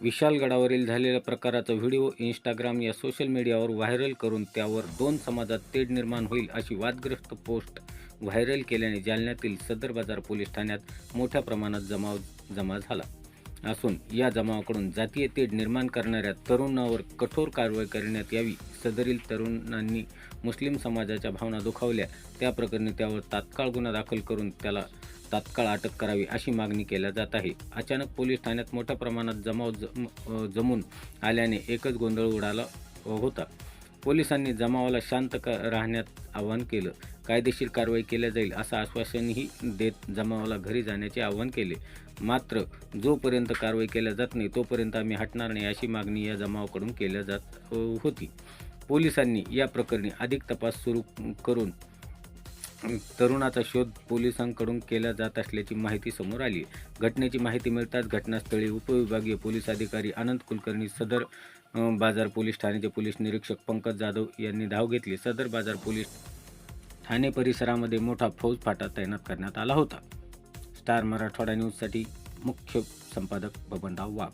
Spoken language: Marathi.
विशालगडावरील झालेल्या प्रकाराचा व्हिडिओ इंस्टाग्राम या सोशल मीडियावर व्हायरल करून त्यावर दोन समाजात तेढ निर्माण होईल अशी वादग्रस्त पोस्ट व्हायरल केल्याने जालन्यातील सदर बाजार पोलीस ठाण्यात मोठ्या प्रमाणात जमाव जमा झाला. असून या जमावाकडून जातीय तेढ निर्माण करणाऱ्या तरुणावर कठोर कारवाई करण्यात यावी सदरील तरुणांनी मुस्लिम समाजाच्या भावना दुखावल्या. त्या प्रकरणी त्यावर तात्काळ गुन्हा दाखल करून त्याला तात्काळ अटक करावी अशी मागणी केल्या जात आहे. अचानक पोलीस ठाण्यात मोठ्या प्रमाणात जमाव जम जमून आल्याने एकच गोंधळ उडाला होता. पोलिसांनी जमावाला शांत राहण्यात आवाहन केलं. कायदेशीर कारवाई केल्या जाईल असं आश्वासनही देत जमावाला घरी जाण्याचे आवाहन केले. मात्र जोपर्यंत कारवाई केल्या जात नाही तोपर्यंत आम्ही हटणार नाही अशी मागणी या जमावाकडून केल्या जात होती. पोलिसांनी या प्रकरणी अधिक तपास सुरू करून तरुणाचा शोध पोलिसांकडून केला जात असल्याची माहिती समोर आली. घटनेची माहिती मिळताच घटनास्थळी उपविभागीय पोलीस अधिकारी अनंत कुलकर्णी सदर बाजार पोलीस ठाण्याचे पोलीस निरीक्षक पंकज जाधव यांनी धाव घेतली. सदर बाजार पोलीस ठाणे परिसरामध्ये मोठा फौज फाटा तैनात करण्यात आला होता. स्टार मराठवाडा न्यूजसाठी मुख्य संपादक बबनराव वाघ.